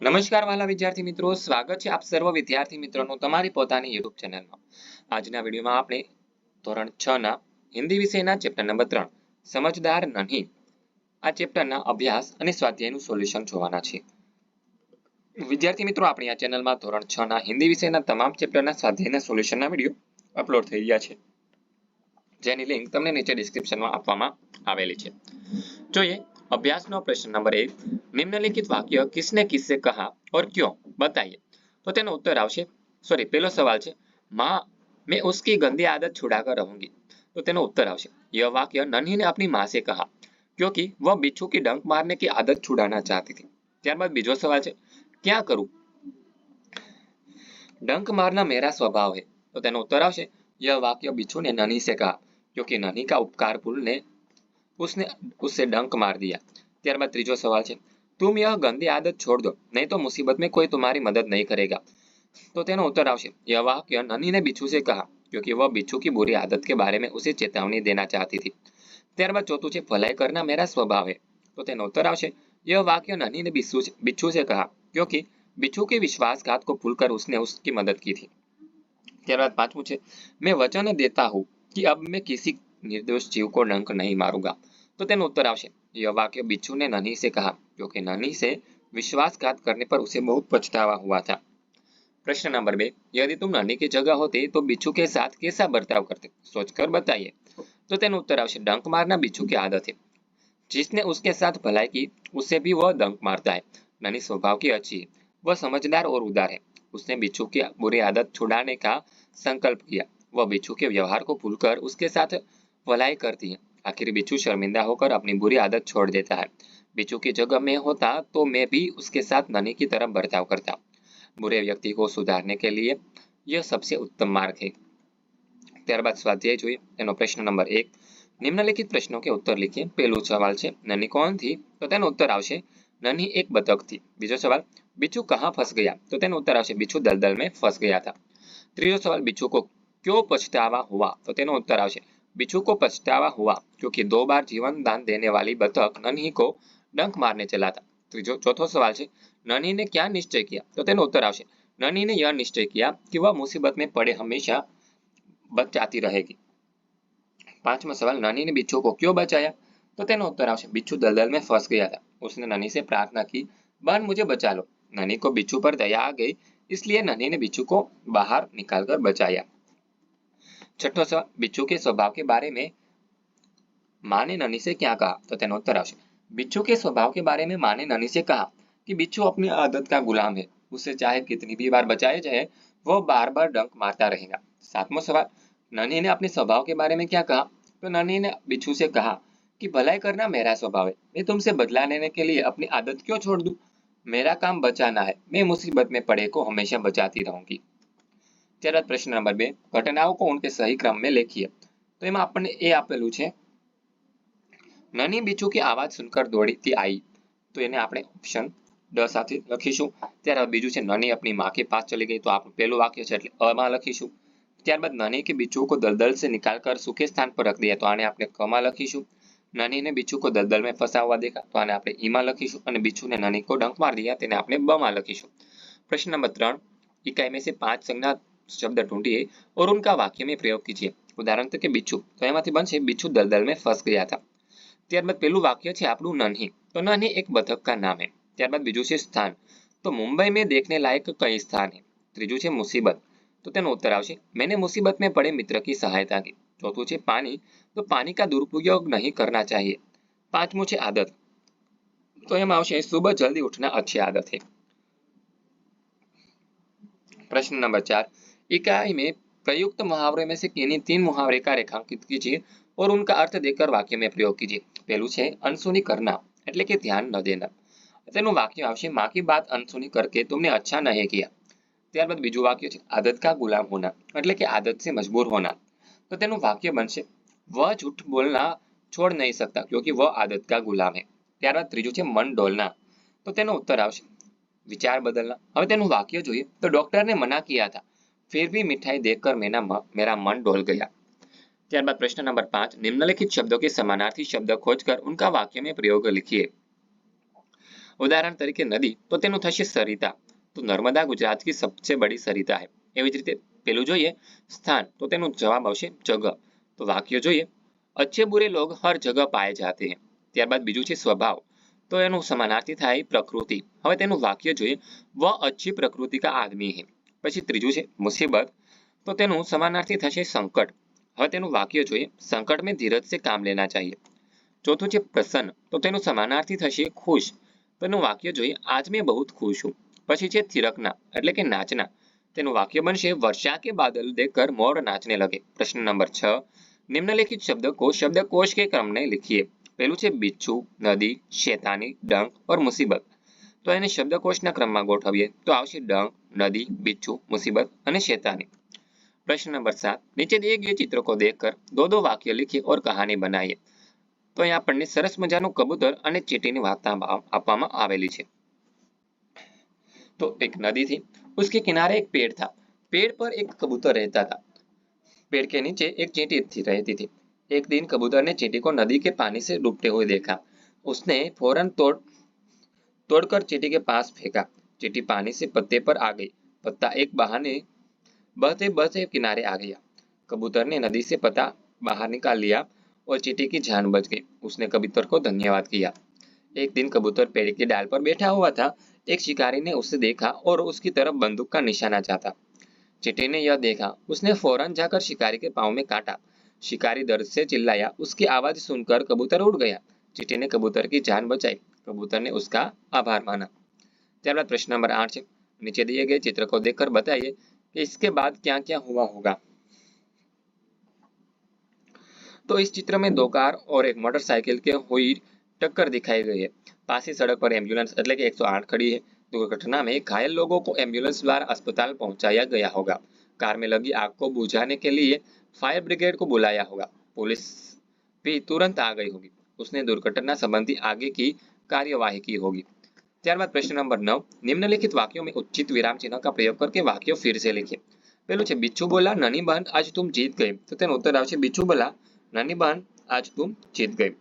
નમસ્કાર વાલા વિદ્યાર્થી મિત્રો, સ્વાગત છે આપ સર્વ વિદ્યાર્થી મિત્રોનું તમારી પોતાની યુટ્યુબ ચેનલમાં. આજના વિડીયોમાં આપણે ધોરણ છ ના હિન્દી વિષયના ચેપ્ટર નંબર ત્રણ, સમજદાર નહીં. આ ચેપ્ટરના અભ્યાસ અને સ્વાધ્યાયનું સોલ્યુશન જોવાના છે. વિદ્યાર્થી મિત્રો, આપણી આ ચેનલમાં ધોરણ છ ના હિન્દી વિષયના તમામ ચેપ્ટરના સ્વાધ્યાયના સોલ્યુશનના વીડિયો અપલોડ થઈ ગયા છે. જેની લિંક તમને નીચે ડિસ્ક્રિપ્શનમાં આપવામાં આવેલી છે. જોઈએ, અભ્યાસનો પ્રશ્ન નંબર એક निम्नलिखित वाक्य किसने किससे कहा और क्यों? बताइए। तो तेना उत्तर आवश्यक सॉरी पेलो सवाल माँ, मैं उसकी गंदी आदत छुड़ाकर रहूँगी। तो तेना उत्तर आवश्यक वाक्य नन्ही ने अपनी माँ से कहा, क्योंकि वह बिच्छू की डंक मारने की आदत छुड़ाना चाहती थी। त्यार बीजो सवाल क्या करू? डंक मारना मेरा स्वभाव है। तो तेना उत्तर आवश्यक यह वाक्य बिच्छू ने नन्ही से कहा, क्योंकि नन्ही का उपकार उसने, उससे डंक मार दिया। त्यार बाद तीजो सवाल तुम यह गंदी आदत छोड़ दो नहीं तो मुसीबत में कोई तुम्हारी मदद नहीं करेगा तो तेना उत्तर आवाहक यह ननी ने बिच्छू से कहा क्योंकि वह बिच्छू की बुरी आदत के बारे में उसे चेतावनी देना चाहती थी त्यार चौथू से फलाय करना मेरा स्वभाव है तो तेना उत्तर आवश्य यह वाक्य ननी ने बिच्छू से कहा क्योंकि बिच्छू के विश्वासघात को भूल कर उसने उसकी मदद की थी पाँच मैं वचन देता हूँ कि अब मैं किसी निर्दोष जीव को डंक नहीं मारूँगा तो तेन उत्तर आवश्यक यह वाक्य बिच्छू ने नन्ही से कहा क्योंकि नन्ही से विश्वासघात करने पर उसे बहुत पछतावा हुआ था। प्रश्न नंबर बे, यदि तुम नन्ही की जगह होते तो बिच्छू के साथ कैसा बर्ताव करते? सोचकर बताइए। तो तेनो उत्तर आवश्य डंक मारना बिच्छू की आदत है। जिसने उसके साथ भलाई की उससे भी वह डंक मारता है। नन्ही स्वभाव की अच्छी है, वह समझदार और उदार है। उसने बिच्छू की बुरी आदत छुड़ाने का संकल्प किया। वह बिच्छू के व्यवहार को भूलकर उसके साथ भलाई करती है। आखिर बिच्छू शर्मिंदा होकर अपनी बुरी आदत छोड़ देता है बिच्छू की जगह में होता तो मैं भी उसके साथ ननी की तरह बर्ताव करता बुरे व्यक्ति को सुधारने के लिए यह सबसे उत्तम मार्ग है ત્યારબાદ સ્વાધ્યાય જોઈએ એનો પ્રશ્ન નંબર એક નિમ્નલિખિત પ્રશ્નો કે ઉત્તર લીખીએ પહેલું સવાલ છે નની કોણ થી તો તેનો ઉત્તર આવશે નની એક બતક થી બીજો સવાલ बिच्छू कहाँ फंस गया तो तेनो उत्तर आवश्य बिच्छू दलदल में फंस गया था ત્રીજો સવાલ बिच्छू को क्यों पछतावा हुआ तो तेनो उत्तर आवश्य बिच्छू को पछतावा हुआ, क्योंकि दो बार जीवन दान देने वाली बतख नन्ही को डंक मारने चला था। ત્રીજો ચોથો સવાલ છે નનીને ક્યાં નિશ્ચય કિયા તો તેનો ઉત્તર આવશે નનીને યહ નિશ્ચય કિયા કે વહ મુસીબત મેં પડે હંમેશા બચાતી रहेगी। पांचवा सवाल ननी ने बिच्छू को क्यों बचाया? तो તેનો उत्तर આવશે बिच्छू दलदल में फंस गया था। उसने ननी से प्रार्थना की बहन मुझे बचा लो। ननी को बिच्छू पर दया आ गई, इसलिए ननी ने बिच्छू को बाहर निकालकर बचाया। छठो सवाल बिच्छू के स्वभाव के बारे में माँ ने ननी से क्या कहा तो तेनो उत्तर આવશે बिच्छू के स्वभाव के बारे में माँ ने ननी से कहा कि बिच्छू अपनी आदत का गुलाम है उसे चाहे कितनी भी बार बचाया जाए वो बार बार डंक मारता रहेगा सातवां सवाल ननी ने अपने स्वभाव के बारे में क्या कहा तो ननी ने बिच्छू से कहा कि भलाई करना मेरा स्वभाव है मैं तुमसे बदला लेने के लिए अपनी आदत क्यों छोड़ दूं मेरा काम बचाना है मैं मुसीबत में पड़े को हमेशा बचाती रहूंगी ત્યારબાદ પ્રશ્ન નંબર બે ઘટનાઓ को उनके सही क्रम में लेखिए તો એમાં આપણને એ આપેલું છે નની બીચુ की आवाज सुनकर दौड़ती आई તો એને આપણે ઓપ્શન ડ સાથે લખીશું ત્યારબાદ બીજું છે નની अपनी माँ के पास चली गई तो આપણું પહેલું વાક્ય છે એટલે અ માં લખીશું ત્યારબાદ નની કે बिच्छू को दलदल से निकाल कर सूखे स्थान पर रख दिया तो आने આપણે ક માં લખીશું ननी ने बिच्छू को दलदल में फंसा हुआ देखा तो आने આપણે ઈ માં લખીશું અને बिच्छू ने ननी को डंक मार दिया તેને આપણે બ માં લખીશું प्रश्न नंबर ત્રણ इकाई में से पांच संज्ञा शब्द ढूंढिए और उनका वाक्य में प्रयोग कीजिए उदाहरण तरीके बिच्छू तो એમાંથી બનશે बिच्छू दलदल में फंस गया था ત્યારબાદ પેલું વાક્ય છે આપણું નન્હી તો નન્હી એક બતક का नाम है ત્યારબાદ બીજું છે સ્થાન તો મુંબઈ में देखने लायक कई स्थान है ત્રીજું છે મુસીબત તો તેનો ઉત્તર આવશે मैंने मुसीबत में पड़े मित्र की सहायता की ચોથું છે પાણી તો પાણી का दुरुपयोग नहीं करना चाहिए પાંચમું છે આદત તો એમાં આવશે સુબહ જલ્દી उठना अच्छी आदत है प्रश्न नंबर चार इकाई में प्रयुक्त मुहावरे में से किन्हीं तीन मुहावरे का रेखांकित कीजिए और उनका अर्थ देकर वाक्य में प्रयोग कीजिए पहलू છે અનસુની કરના એટલે કે ધ્યાન ન દેના તેનું વાક્ય આવશે माँ की बात अनसुनी करके तुमने अच्छा नहीं किया ત્યારબાદ બીજું વાક્ય છે આદત का गुलाम होना એટલે કે આદત से मजबूर होना તો તેનું વાક્ય બનશે वह झूठ बोलना छोड़ नहीं सकता क्योंकि वह आदत का गुलाम है ત્યારબાદ ત્રીજું છે મન ડોલના તો તેનો ઉત્તર આવશે विचार बदलना હવે તેનું વાક્ય જોઈએ તો ડોક્ટર ने मना किया था फिर भी मिठाई देखकर मेरा मेरा मन डोल गया ત્યારબાદ પ્રશ્ન નંબર પાંચ निम्नलिखित शब्दों के समानार्थी शब्द खोजकर उनका वाक्य में प्रयोग लिखिए उदाहरण तरीके नदी तो તેનું થશે સરિતા તો નર્મદા ગુજરાત की सबसे बड़ी સરિતા है એવી જ રીતે પેલું જોઈએ સ્થાન તો તેનો જવાબ આવશે જગહ તો વાક્ય જોઈએ अच्छे बुरे लोग हर जगह पाए जाते हैं ત્યારબાદ બીજું છે સ્વભાવ તો એનું સમાનાર્થી થાય પ્રકૃતિ હવે તેનું વાક્ય જોઈએ વ अच्छी प्रकृति का आदमी है પછી ત્રીજું છે મુસીબત. તો તેનું સમાનાર્થી થશે સંકટ. હવે તેનું વાક્ય જોઈએ. સંકટ મેં ધીરજ સે કામ લેના ચાહીએ. ચોથું છે પ્રસન્ન. તો તેનું સમાનાર્થી થશે ખુશ. તેનું વાક્ય જોઈએ. આજ મેં બહુ ખુશ હું પછી છે થિરકના એટલે કે નાચના. તેનું વાક્ય બનશે વર્ષા કે બાદલ દેખકર મોર નાચને લગે. પ્રશ્ન નંબર છ. નિમ્નલિખિત શબ્દ કોષ કે ક્રમને લખીએ. પેલું છે બિચ્છુ, નદી, શેતાની ડંક ઓર મુસીબત. તો એને શબ્દકોશના ક્રમમાં ગોઠવીએ તો આવશે ડંક નદી બિચ્છુ મુસીબત અને શેતાની પ્રશ્ન નંબર સાત નીચે दिए गए चित्र को देखकर दो दो वाक्य लिखिए और कहानी बनाइए તો અહીં આપણને સરસ મજાનું કબૂતર અને ચીટીની વાર્તા આપવામાં આવેલી છે तो एक नदी थी उसके किनारे एक पेड़ था पेड़ पर एक कबूतर रहता था पेड़ के नीचे एक चींटी थी रहती थी एक दिन कबूतर ने चींटी को नदी के पानी से डूबते हुए देखा उसने फौरन तोड़ तोड़कर चींटी के पास फेंका। चींटी पानी से पत्ते पर आ गई। पत्ता एक बहाने बहते बहते किनारे आ गया। कबूतर ने नदी से पत्ता बाहर निकाल लिया और चींटी की जान बच गई। उसने कबूतर को धन्यवाद किया। एक दिन कबूतर पेड़ की डाल पर बैठा हुआ था। एक शिकारी ने उसे देखा और उसकी तरफ़ बंदूक का निशाना चाहता चिट्टी ने यह देखा। उसने फ़ौरन जाकर शिकारी के पाँव में काटा। शिकारी दर्द से चिल्लाया। उसकी आवाज़ सुनकर कबूतर उड़ गया। चिट्टी ने कबूतर की जान बचाई। कबूतर ने उसका आभार माना त्यारबाद प्रश्न नंबर आठ है नीचे दिए गए चित्र को देखकर बताइए कि इसके बाद क्या क्या हुआ होगा तो इस चित्र में दो कार और एक मोटरसाइकिल के हुई टक्कर दिखाई गई है पासी सड़क पर एम्बुलेंस એટલે કે 108 खड़ी है दुर्घटना में घायल लोगों को एम्बुलेंस द्वारा अस्पताल पहुंचाया गया होगा कार में लगी आग को बुझाने के लिए फायर ब्रिगेड को बुलाया होगा पुलिस भी तुरंत आ गई होगी उसने दुर्घटना संबंधी आगे की कार्यवाही की होगी ત્યારબાદ પ્રશ્ન નંબર નવ નિમ્નલિખિત વાક્યો में उचित विराम चिन्ह का प्रयोग करके वाक्यो फिर से लिखिए પેલું છે બિચ્છુ બોલા નાની બહેન આજ તુમ જીત ગઈ તો તેનો ઉત્તર આવશે બિચ્છુ બોલા નાની બહેન આજ તુમ જીત ગઈ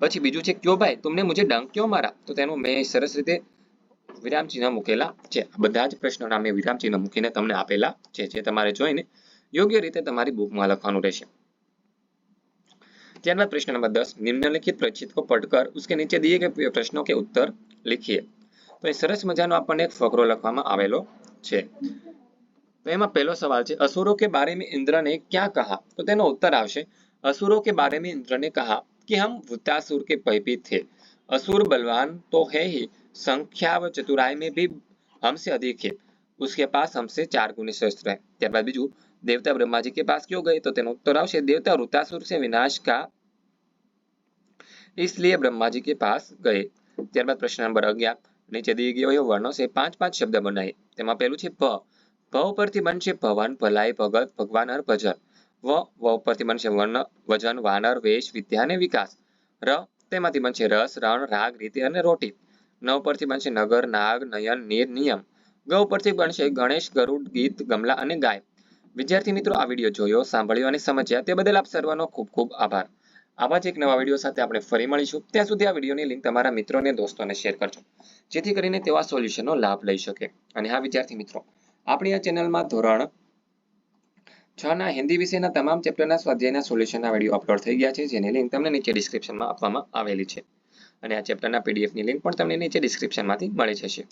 પછી બીજું છે ક્યો ભાઈ तुमने मुझे डंक क्यों मारा તો તેનું મેં સરસ રીતે વિરામ ચિહ્ન મૂકેલા છે બધા જ પ્રશ્નોના મેં વિરામ ચિહ્ન મૂકીને તમને આપેલા છે જે તમારે જોઈને યોગ્ય રીતે તમારી બુકમાં લખવાનું રહેશે ત્યારબાદ પ્રશ્ન નંબર દસ નિમ્નલિખિત પ્રચિત को पढ़कर उसके नीचे दिए गए प्रश्नों के उत्तर लिखिए તો એ સરસ મજાનો આપણને એક ફકરો લખવામાં આવેલો છે તો એમાં પહેલો સવાલ છે असुरों के बारे में इंद्र ने क्या कहा તો તેનો ઉત્તર આવશે असुरों के बारे में इंद्र ने कहा कि हम वृत्तासुर के भयभीत थे असुर बलवान तो है ही संख्या व चतुराई में भी हमसे अधिक है उसके पास हमसे चार गुनी शस्त्र है ત્યારબાદ બીજું देवता ब्रह्मा जी के पास क्यों गए तो તેનો ઉત્તર આવશે देवता वृत्तासुर से विनाश का इसलिए ब्रह्मा जी के पास गए ત્યારબાદ પ્રશ્ન નંબર અગિયાર નીચે દી ગયો વર્ણો છે પાંચ પાંચ શબ્દ બનાવીએ તેમાં પહેલું છે ભ ભ ઉપરથી બનશે ભવન ભલાઈ ભગત ભગવાન હર ભજન વ વ ઉપરથી બનશે વર્ણ વજન વાનર વેશ વિદ્યા અને વિકાસ ર તેમાંથી બનશે રસ રણ રાગ રીતિ અને રોટી ન ઉપરથી બનશે નગર નાગ નયન નીર નિયમ ગ ઉપરથી બનશે ગણેશ ગરુડ ગીત ગમલા અને ગાય વિદ્યાર્થી મિત્રો, આ વીડિયો જોયો, સાંભળ્યો અને સમજ્યા તે બદલ આપ સર્વનો ખૂબ ખૂબ આભાર. આવા જ એક નવા વીડિયો સાથે આપણે ફરી મળીશું. ત્યાં સુધી આ વિડીયોની લિંક તમારા મિત્રોને, દોસ્તોને શેર કરજો. જેથી કરીને આ સોલ્યુશનનો લાભ લઈ શકે. અને હા, વિદ્યાર્થી મિત્રો, આપણી આ ચેનલમાં ધોરણ છ ના હિન્દી વિષયના તમામ ચેપ્ટરના સ્વાધ્યાયના સોલ્યુશનના વીડિયો અપલોડ થઈ ગયા છે, જેની લિંક તમને નીચે ડિસ્ક્રિપ્શનમાં આપવામાં આવેલી છે. અને આ ચેપ્ટરના પીડીએફની લિંક પણ તમને નીચે ડિસ્ક્રિપ્શનમાંથી મળી જશે.